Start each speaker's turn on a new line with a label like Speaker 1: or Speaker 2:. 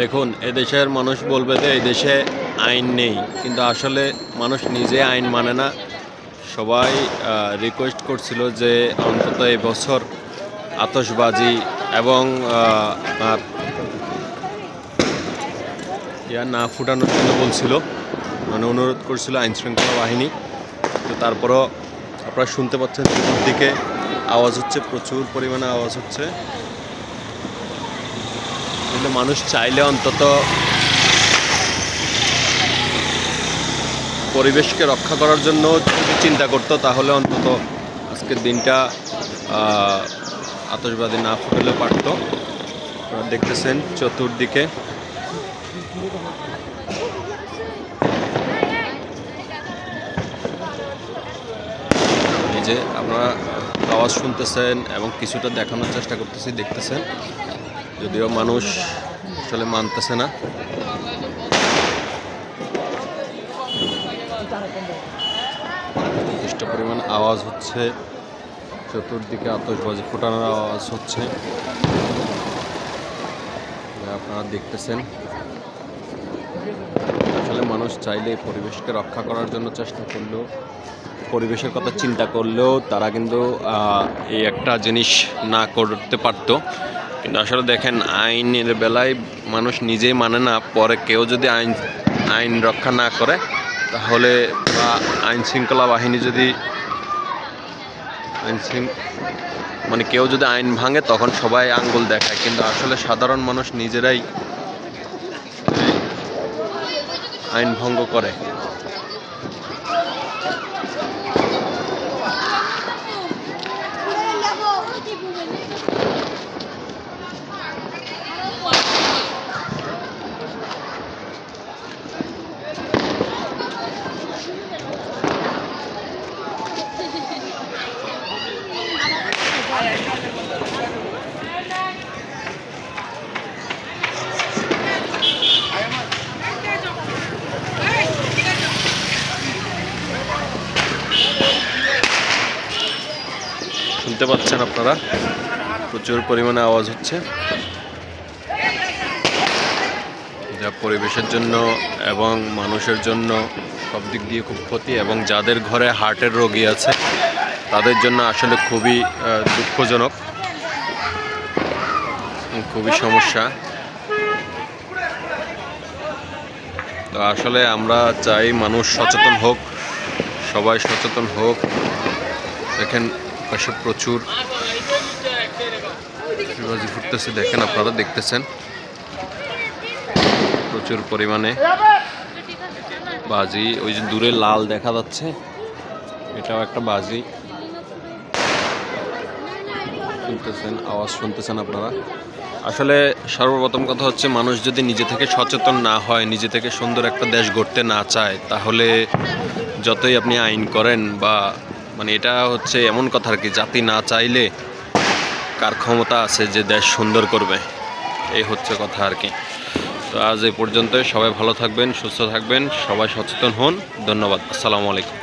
Speaker 1: দেখুন, এদেশের মানুষ বলবে যে এই দেশে আইন নেই, কিন্তু আসলে মানুষ নিজে আইন মানে না। সবাই রিকোয়েস্ট করছিল যে অন্তত এই বছর আতশবাজি এবং ইয়া না ফুটানোর জন্য বলছিল। মানে অনুরোধ করছিল আইন শৃঙ্খলা বাহিনী। তো তারপরও আপনারা শুনতে পাচ্ছেন দিকে আওয়াজ হচ্ছে, প্রচুর পরিমাণে আওয়াজ হচ্ছে। কিন্তু মানুষ চাইলে অন্তত পরিবেশকে রক্ষা করার জন্য যদি চিন্তা করতো, তাহলে অন্তত আজকের দিনটা আতশবাজি না ফুটলে পারত। দেখতেছেন চতুর্দিকে। এই যে আপনারা আওয়াজ শুনতেছেন এবং কিছুটা দেখানোর চেষ্টা করতেছি, দেখতেছেন। যদিও মানুষ আসলে মানতেছে না। যথেষ্ট পরিমাণ আওয়াজ হচ্ছে, চতুর্দিকে আতশবাজি ফোটানোর আওয়াজ হচ্ছে। আপনারা দেখতেছেন। আসলে মানুষ চাইলে পরিবেশকে রক্ষা করার জন্য চেষ্টা করলেও পরিবেশের কথা চিন্তা করলেও তারা কিন্তু এই একটা জিনিস না করতে পারতো। কিন্তু আসলে দেখেন, আইনের বেলায় মানুষ নিজেই মানে না, পরে কেউ যদি আইন আইন রক্ষা না করে, তাহলে বা আইন শৃঙ্খলা বাহিনী যদি আইন মানে কেউ যদি আইন ভাঙে, তখন সবাই আঙ্গুল দেখায়। কিন্তু আসলে সাধারণ মানুষ নিজেরাই আইন ভঙ্গ করে। শুনতে পাচ্ছেন আপনারা? প্রচুর পরিমাণে আওয়াজ হচ্ছে। যা পরিবেশের জন্য এবং মানুষের জন্য সব দিক দিয়ে খুব ক্ষতি এবং যাদের ঘরে হার্টের রোগী আছে, তাদের জন্য আসলে খুবই দুঃখজনক। খুবই সমস্যা। তো আসলে আমরা চাই মানুষ সচেতন হোক, সবাই সচেতন হোক। দেখেন পাশে প্রচুর বাজি ফুটতেছে, দেখেন আপনারা, দেখতেছেন? প্রচুর পরিমাণে বাজি, ওই যে দূরে লাল দেখা যাচ্ছে, এটাও একটা বাজি। শুনতেছেন, আওয়াজ শুনতেছেন আপনারা? আসলে সর্বপ্রথম কথা হচ্ছে, মানুষ যদি নিজে থেকে সচেতন না হয়, নিজে থেকে সুন্দর একটা দেশ গড়তে না চায়, তাহলে যতই আপনি আইন করেন বা মানে এটা হচ্ছে এমন কথা আর কি, জাতি না চাইলে কার ক্ষমতা আছে যে দেশ সুন্দর করবে? এই হচ্ছে কথা আর কি। তো আজ এই পর্যন্ত সবাই ভালো থাকবেন, সুস্থ থাকবেন, সবাই সচেতন হন, ধন্যবাদ, আসসালামু আলাইকুম।